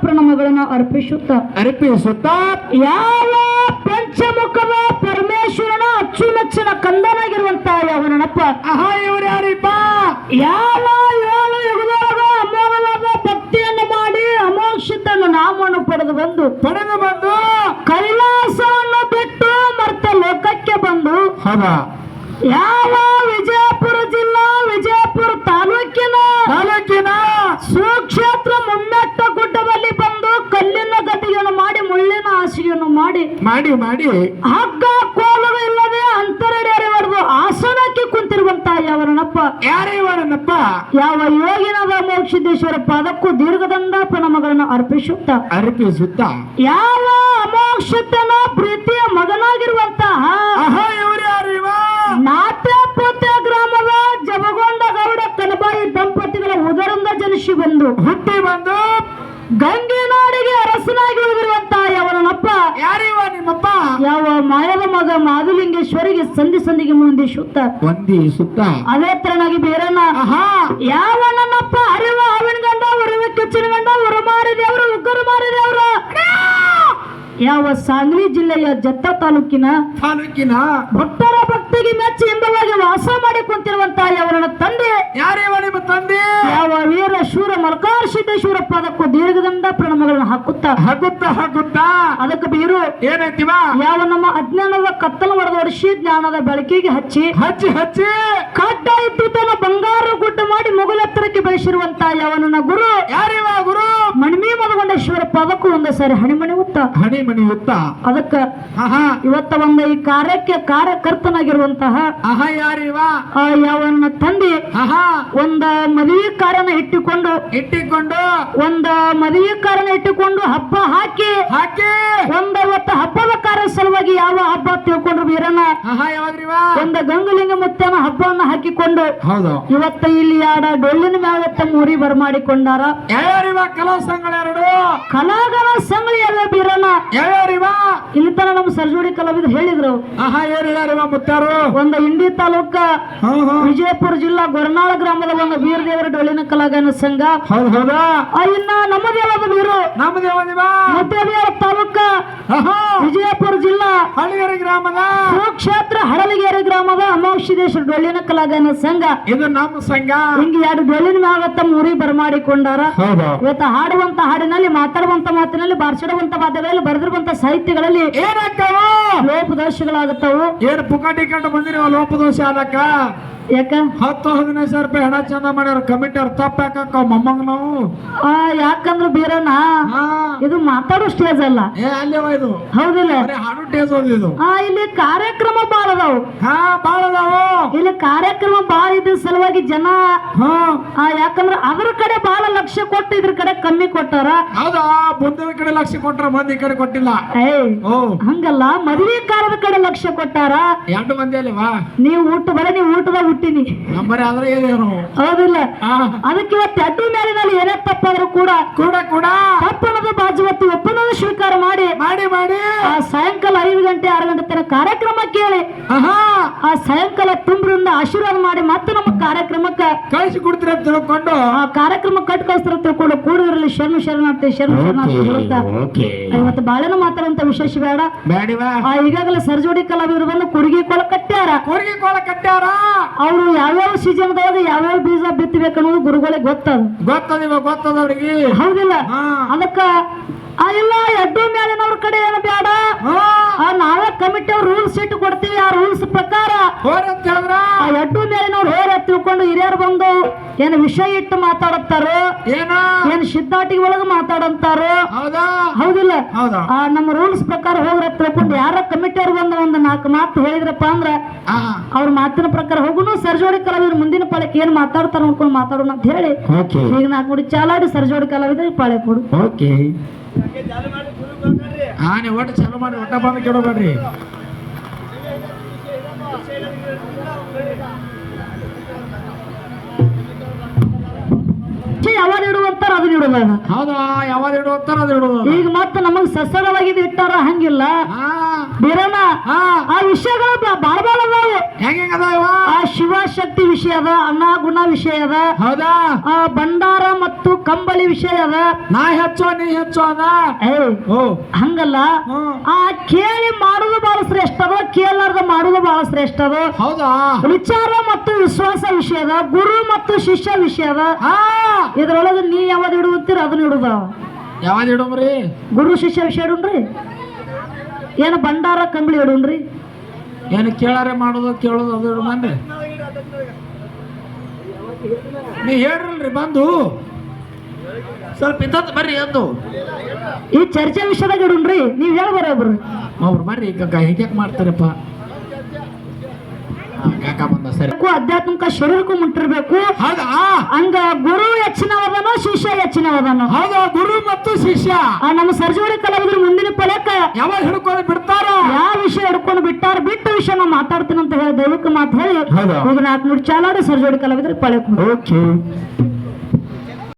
ಪ್ರಣಮಗಳನ್ನು ಅರ್ಪಿಸುತ್ತ. ಅರ್ಪಿಸುತ್ತ. ಯಾವ ಪಂಚಮುಖದ ಪರಮೇಶ್ವರನ ಅಚ್ಚುಮೆಚ್ಚಿನ ಕಂದನಾಗಿರುವಂತ ಯಾವನಪ್ಪ ಆಹಾ ಇವ್ರು ಯಾರಿಪ್ಪ? ಯಾವ ಏಳು ಯುಗದೊಳಗ ಅಮೋಘವಾದ ಭಕ್ತಿಯನ್ನು ಮಾಡಿ ಅಮೋಕ್ಷಿತನ ನಾಮವನ್ನು ಪಡೆದು ಬಂದು ಪಡೆದು ಬಂದು ಕೈಲಾಸವನ್ನು ಬಿಟ್ಟು ಮರ್ತ ಲೋಕಕ್ಕೆ ಬಂದು ಹೌದಾ? ಯಾವ ವಿಜಯಪುರ ಜಿಲ್ಲಾ ವಿಜಯಪುರ ತಾಲೂಕಿನ ತಾಲೂಕಿನ ಮುಮ್ಮೆಟ್ಟ ಗುಡ್ಡದಲ್ಲಿ ಬಂದು ಕಲ್ಲಿನ ಗತಿಯನ್ನು ಮಾಡಿ ಮುಳ್ಳಿನ ಹಾಸಿಗೆಯನ್ನು ಮಾಡಿ. ಮಾಡಿ ಮಾಡಿ. ಹಗ್ಗ ಕೋಲವ ಇಲ್ಲದೆ ಅಂತರಡಿ ಆಸನಕ್ಕೆ ಕುಂತಿರುವಂತ ಯಾವನಪ್ಪ ಯಾರೇವರನಪ್ಪ ಯಾವ ಯೋಗಿನದ ಮೋಕ್ಷಿದ್ದೇಶ್ವರ ಪಾದಕ್ಕೂ ದೀರ್ಘದಂಡ ಪ್ರಣಮಗಳನ್ನು ಅರ್ಪಿಸುತ್ತ. ಅರ್ಪಿಸುತ್ತ? ಯಾವ ಅಮೋಕ್ಷತನ ಪ್ರೀತಿಯ ಮಗನಾಗಿರುವಂತಹ ಗ್ರಾಮದ ಜಮಗೊಂಡ ಗೌಡ ಕನಬಾಯಿ ದಂಪತಿಗಳ ಉದರಿಂದ ಜನಿಸಿ ಬಂದು ಹುಟ್ಟಿ ಬಂದು ಗಂಗೆನಾಡಿಗೆ ಅರಸನಾಗಿ ಉಳಿದಿರುವಂತ ಯಾವನಪ್ಪ ಯಾರಿವ ನಿಮ್ಮಪ್ಪ? ಯಾವ ಮಾಯದ ಮಗ ಮಾಧುಲಿಂಗೇಶ್ವರಿಗೆ ಸಂಧಿ ಸಂಧಿಗೆ ಮುಂದಿಸುತ್ತ ಬಂದಿ ಸುತ್ತ. ಅದೇ ತರನಾಗಿ ಬೇರನ್ನ ಆಹಾ. ಯಾವ ನನ್ನಪ್ಪ ಅರಿವ ಅವಿನ ಗಂಡ ಉರಿವ ಕೆಚ್ಚಿನ ಗಂಡ ಉರುಮಾರಿ ದೇವರು ಉಗ್ಗರು ಮಾರಿ ದೇವರು. ಯಾವ ಸಾಂಗ್ಲಿ ಜಿಲ್ಲೆಯ ಜತ್ತ ತಾಲೂಕಿನ ತಾಲೂಕಿನ ಭಕ್ತರ ಭಕ್ತಿಗೆ ಮೆಚ್ಚಿ ಎಂಬುವಾಗಿ ವಾಸ ಮಾಡಿ ಕುಂತಿರುವಂತ ಅವರ ತಂದೆ. ಯಾರಿವ ನಿಮ್ಮ ತಂದೆ? ಯಾವ ವೀರ ಶೂರ ಮಲ್ಕಾರ ಸಿದ್ದೇಶ್ವರ ಪಾದಕ್ಕೂ ದೀರ್ಘದಿಂದ ಪ್ರಣಮಗಳನ್ನು ಹಾಕುತ್ತ? ಹಾಕುತ್ತಾ ಹಗುತ್ತ ಅದಕ್ಕೆ ಬೀರು. ಏನೈತಿವ? ಯಾವ ನಮ್ಮ ಅಜ್ಞಾನದ ಕತ್ತಲು ಹೊಡೆದೊಡಿಸಿ ಜ್ಞಾನದ ಬೆಳಕಿಗೆ ಹಚ್ಚಿ ಹಚ್ಚಿ ಹಚ್ಚಿ. ಕಡ್ಡ ತನ್ನ ಬಂಗಾರ ಗುಡ್ಡ ಮಾಡಿ ಮುಗುಲೆತ್ತರಕ್ಕೆ ಯವನನ ಗುರು? ಯಾರಿವ ಗುರು? ಮಣಿಮಿ ಮದಗೊಂಡೇಶ್ವರ ಪಾದಕ್ಕೂ ಒಂದು ಸರಿ ಹಣಿಮಣಿ ಉತ್ತ. ಹಣಿಮಣಿ ಉತ್ತ. ಅದಕ್ಕ ಇವತ್ತ ಒಂದ ಈ ಕಾರ್ಯಕ್ಕೆ ಕಾರ್ಯಕರ್ತನಾಗಿರುವಂತಹ ಅಹಾ ಯಾರಿವ? ಯಾವನ ತಂದೆ ಅಹಾ ಒಂದ ಮದುವೆ ಕಾರ್ಯನ ಇಟ್ಟುಕೊಂಡು ಇಟ್ಟಿಕೊಂಡು ಒಂದ ಮದುವೆ ಕಾರ್ಯನ ಇಟ್ಟುಕೊಂಡು ಹಬ್ಬ ಹಾಕಿ ಹಾಕಿ ಒಂದ ಇವತ್ತ ಹಬ್ಬದ ಕಾರ್ಯ ಯಾವ ಹಬ್ಬ ತಿಳ್ಕೊಂಡ್ರು ವೀರಣ್ಣ? ಒಂದು ಗಂಗಲಿಂಗ ಮುತ್ತನ ಹಬ್ಬವನ್ನ ಹಾಕಿಕೊಂಡು ಹೌದು. ಇವತ್ತ ಇಲ್ಲಿ ಆಡ ಡೊಳ್ಳಿನ ಮ್ಯಾಗ ತಮ್ಮ ಊರಿ ಬರಮಾಡಿಕೊಂಡಾರ. ಕಲಾ ಎರಡು ಕಲಾಗನ ಸಂಗಳಿ ಬೀರಣ್ಣ. ಹೇಳಿವ ಇಲ್ಲಿ ತನ ನಮ್ಮ ಸರ್ಜೋಡಿ ಕಲಾವಿದ್ರು ಹೇಳಿದ್ರು. ಆಹಾ ಏನ್ ಯಾರಿವ ಮುತ್ತಾರು? ಒಂದು ಇಂಡಿ ತಾಲೂಕ ವಿಜಯಪುರ ಜಿಲ್ಲಾ ಗೊರನಾಳ ಗ್ರಾಮದ ಒಂದು ವೀರದೇವರ ಡೊಳ್ಳಿನ ಕಲಾಗನ ಸಂಘ. ಹೌದು ಹೌದಾ? ಆ, ಇನ್ನ ನಮ್ಮದೇ ಆದ ಬೀರು. ನಮ್ಮದೇ ಒಂದಿವ ಮುದ್ದೇವಿಯರ ತಾಲೂಕ ಆಹಾ. ವಿಜಯಪುರ ಜಿಲ್ಲಾ ಹಳ್ಳಿಗರಿ ಗ್ರಾಮದ? ಕ್ಷೇತ್ರ ಹಳಲಿಗೇರಿ ಗ್ರಾಮದ ಅಮೋಕ್ಷಿದೇಶ್ವರ ಡೊಳ್ಳಿನ ಕಲಾಗನ ಸಂಘ. ಇದು ನಮ್ಮ ಸಂಘ. ಹಿಂಗೆ ಎರಡು ಡೊಳ್ಳಿನ ಮ್ಯಾಗ ತಮ್ಮ ಊರಿಗೆ ಬರಮಾಡಿಕೊಂಡಾರ. ಹೌದು. ಇವತ್ತು ಹಾಡುವಂತ ಹಾಡಿನಲ್ಲಿ ಮಾತಾಡುವಂತ ಮಾತಿನಲ್ಲಿ ಬಾರ್ಸಿಡುವಂತ ವಾದ್ಯಗಳಲ್ಲಿ ಬರೆದಿರುವಂತ ಸಾಹಿತ್ಯಗಳಲ್ಲಿ ಏನಾಗ್ತಾವ ಲೋಪದೋಷಗಳಾಗುತ್ತವು ಏನು ಪುಕಾಟಿ ಕಂಡು ಬಂದಿರುವ ಲೋಪದೋಷ ಅದಕ್ಕ ಯಾಕ? ಹತ್ತು ಹದಿನೈದು ಸಾವಿರ ರೂಪಾಯಿ ಹಣ ಚಂದ ಮಾಡ್ಯಾರ ಕಮಿಟಿ ತಪ್ಪ ಯಾಕಕ್ಕ ಮೊಮ್ಮಂಗ್ ನಾವು ಆ, ಯಾಕಂದ್ರ ಬೀರನ ಹಾ. ಇದು ಮಾತಾಡೋ ಸ್ಟೇಜ್ ಅಲ್ಲ. ಏ ಅಲ್ಲೇವ ಇದು. ಹೌದಿಲ್ಲ. ಬರೀ ಹಾಡು ಟೇಸ್ ಇದು. ಆ ಇಲ್ಲಿ ಕಾರ್ಯಕ್ರಮ ಬಾಳ ಅದಾವು. ಹಾ ಬಾಳ ಅದಾವು. ಇಲ್ಲಿ ಕಾರ್ಯಕ್ರಮ ಬಾಳ ಇದ್ರ ಸಲುವಾಗಿ ಜನ ಹಾ. ಆ, ಯಾಕಂದ್ರ ಅದ್ರ ಕಡೆ ಬಾಳ ಲಕ್ಷ್ಯ ಕೊಟ್ಟು ಇದ್ರ ಕಡೆ ಕಮ್ಮಿ ಕೊಟ್ಟಾರ. ಹೌದಾ? ಮುಂದಿನ ಕಡೆ ಲಕ್ಷ ಕೊಟ್ರ ಮಂದಿ ಈ ಕಡೆ ಕೊಟ್ಟಿಲ್ಲ. ಏಯ್ ಓ. ಹಂಗಲ್ಲ ಮದುವೆ ಕಾಲದ ಕಡೆ ಲಕ್ಷ್ಯ ಕೊಟ್ಟಾರ. ಎರಡು ಮಂದಿ ಅಲ್ವಾ ನೀವು ಊಟ ಬರ ನೀವು ಊಟದಾಗ ಹುಟ್ಟಿನಿ. ನಂಬರ್ ಆದ್ರೆ ಏನೇನು ಹೌದಿಲ್ಲ ಅದಕ್ಕೆ ಇವತ್ತು ಅಡ್ಡಿ ಮೇಲಿನಲ್ಲಿ ಏನೇ ತಪ್ಪಾದ್ರೂ ಕೂಡ ಕೂಡ ಕೂಡ. ತಪ್ಪನದ ಬಾಜುವತ್ತು ಒಪ್ಪನದ ಸ್ವೀಕಾರ ಮಾಡಿ. ಮಾಡಿ ಮಾಡಿ. ಆ ಸಾಯಂಕಾಲ ಐದು ಗಂಟೆ ಆರು ಗಂಟೆ ತನಕ ಕಾರ್ಯಕ್ರಮ ಕೇಳಿ. ಆಹಾ. ಆ ಸಾಯಂಕಾಲ ತುಂಬ್ರಿಂದ ಆಶೀರ್ವಾದ ಮಾಡಿ ಮತ್ತೆ ನಮ್ಮ ಕಾರ್ಯಕ್ರಮಕ್ಕ ಕಳಿಸಿ ಕೊಡ್ತೀರ ತಿಳ್ಕೊಂಡು? ಆ ಕಾರ್ಯಕ್ರಮ ಕಟ್ ಕಳಿಸ್ತಾರ ತಿಳ್ಕೊಂಡು ಕೂಡಿದ್ರಲ್ಲಿ ಶರಣು ಶರಣಾರ್ಥಿ ಶರಣು ಶರಣಾರ್ಥಿ ಮತ್ತೆ ಇವತ್ತು ಬಾಳೆನ ಮಾತಾಡುವಂತ ವಿಶೇಷ ಬೇಡ. ಬೇಡ ಆ ಈಗಾಗಲೇ ಸರ್ಜೋಡಿ ಕಲಾವಿದರು ಬಂದು ಕೊಡುಗೆ ಕೊಳ ಕಟ್ಟ್ಯಾರ ಕೊಡುಗೆ ಕೋಲ ಕಟ್ಟ್ಯಾರ ಅವರು ಯಾವ್ಯಾವ ಸೀಸನ್ದಾಗ ಯಾವ್ಯಾವ ಬೀಜ ಬಿತ್ತಬೇಕು ಅನ್ನೋದು ಗುರುಗಳಿಗೆ ಗೊತ್ತದ. ಗೊತ್ತದಿವ ಗೊತ್ತದ ಅವ್ರಿಗೆ? ಹೌದಿಲ್ಲ? ಅದಕ್ಕ ಆ ಇಲ್ಲ ಎಡ್ಡು ಮೇಲಿನವ್ರ ಕಡೆ ಏನು ಬೇಡ ನಾವೇ ಕಮಿಟಿ ರೂಲ್ಸ್ ಇಟ್ಟು ಕೊಡ್ತೀವಿ ಆ ರೂಲ್ಸ್ ಪ್ರಕಾರ ತಿಳ್ಕೊಂಡು ಹಿರಿಯರು ಬಂದು ಏನು ವಿಷಯ ಇಟ್ಟು ಮಾತಾಡುತ್ತಾರೋ ಏನ? ಸಿದ್ಧಾಟಿಗೆ ಒಳಗ ಮಾತಾಡಂತಾರೋ? ಹೌದಾ? ಹೌದಿಲ್ಲ. ನಮ್ಮ ರೂಲ್ಸ್ ಪ್ರಕಾರ ಹೋಗ್ರ ತಿಳ್ಕೊಂಡು ಯಾರ ಕಮಿಟಿಯವ್ರು ಬಂದು ಒಂದು ನಾಲ್ಕು ಮಾತು ಹೇಳಿದ್ರಪ್ಪ ಅಂದ್ರ ಅವ್ರ ಮಾತಿನ ಪ್ರಕಾರ ಹೋಗುನು ಸರ್ಜೋಡಿ ಕಲಾವಿದ್ರು ಮುಂದಿನ ಪಾಳಕ್ಕೆ ಏನ್ ಮಾತಾಡ್ತಾರ ನೋಡ್ಕೊಂಡು ಮಾತಾಡೋಣ ಅಂತ ಹೇಳಿ. ಈಗ ನಾಲ್ಕು ನೋಡಿ ಚಾಲಾಡಿ ಸರ್ಜೋಡಿ ಕಲಾವಿದ್ರೆ ಪಾಳೆ ಕೊಡು ಓಕೆ. ಹಾ ನೀವು ಒಟ್ಟು ಚಾಲು ಮಾಡಿ ಒಟ್ಟ ಬಂದು ಕೇಳಬೇಡ್ರಿ ಇಡುವಂತಾರ ಅದನ್ನ ಇಡುದ ಹೌದಾ? ಯಾವಾಗ ಇಡುತ್ತಾರ ಅದು ಇಡುದು. ಈಗ ಮತ್ತೆ ನಮಗ್ ಸಸ್ಯದವಾಗಿದ್ ಇಟ್ಟಾರ ಹಂಗಿಲ್ಲ. ಹಾ. ಆ ವಿಷಯಗಳು ಬಾಳ ಬಾಳ ಅದಾವು. ಹೆಂಗ ಅದಾವ? ಆ ವಿಷಯದ ವಿಷಯ ಅದ ಅನ್ನ ಗುಣ ವಿಷಯ ಅದ. ಹೌದಾ? ಆ ಭಂಡಾರ ಮತ್ತು ಕಂಬಳಿ ವಿಷಯ ಅದ. ನಾ ಹೆಚ್ಚೋ ನೀ ಹೆಚ್ಚೋ ಅದ? ಹಂಗಲ್ಲ. ಆ ಕೇಳಿ ಮಾಡುದು ಬಹಳ ಶ್ರೇಷ್ಠ ಅದ ಕೇಳಾರ್ದ ಮಾಡುದು ಬಹಳ ಶ್ರೇಷ್ಠ ಅದ. ಹೌದಾ? ವಿಚಾರ ಮತ್ತು ವಿಶ್ವಾಸ ವಿಷಯ ಅದ ಗುರು ಮತ್ತು ಶಿಷ್ಯ ವಿಷಯ ಅದ. ಇದ್ರೊಳಗೆ ನೀ ಯಾವ್ದು ಇಡುತ್ತೀರ ಅದನ್ನ ಇಡುದ. ಯಾವಾಗ ಇಡೋಮ್ರಿ? ಗುರು ಶಿಷ್ಯ ವಿಷಯ ಇಡುನ್ರಿ? ಏನು ಭಂಡಾರ ಕಂಬಳಿ ಇಡುನ್ರಿ? ಏನು ಕೇಳಾರೆ ಮಾಡೋದು ಕೇಳೋದು ಅದು ಇಡಮನ್ರಿ? ನೀ ಹೇಳ್ರಲ್ರಿ ಬಂದು. ಸ್ವಲ್ಪ ಇದ್ದದ್ದು ಬರ್ರಿ ಅಂದು. ಈ ಚರ್ಚೆ ವಿಷಯದಾಗ ಇಡೋಣ್ರಿ ನೀವ್ ಹೇಳ ಒಬ್ರು ಅವ್ರು ಬರ್ರಿ ಗಂಗ ಹೇಗೆ ಮಾಡ್ತಾರಪ್ಪ? ಕಾಕ ಬಂದ ಸರಿ. ಆಧ್ಯಾತ್ಮಿಕ ಶರೀರಕ್ಕೂ ಮುಟ್ಟಿರ್ಬೇಕು. ಹೌದಾ? ಹಂಗ ಗುರು ಹೆಚ್ಚಿನವದನು ಶಿಷ್ಯ ಹೆಚ್ಚಿನವದನು ಹೌದಾ ಗುರು ಮತ್ತು ಶಿಷ್ಯ. ಆ ನಮ್ಮ ಸರ್ಜೋಡಿ ಕಲಾವಿದ್ರು ಮುಂದಿನ ಪಲಕ ಯಾವಾಗ ಹಿಡ್ಕೊಂಡು ಬಿಡ್ತಾರ? ಯಾವ ವಿಷಯ ಹಿಡ್ಕೊಂಡು ಬಿಟ್ಟಾರ ಬಿಟ್ಟ ವಿಷಯ ನಾ ಮಾತಾಡ್ತೀನಿ ಅಂತ ಹೇಳಿ ದೈವಕ್ಕೆ ಮಾತು ಹೇಳಿ ಹೌದಾ? ಈಗ ನಾಲ್ಕು ಚಾಲಾಡಿ ಸರ್ಜೋಡಿ ಕಲಾವಿದ್ರೆ ಪಳೆ ಓಕೆ.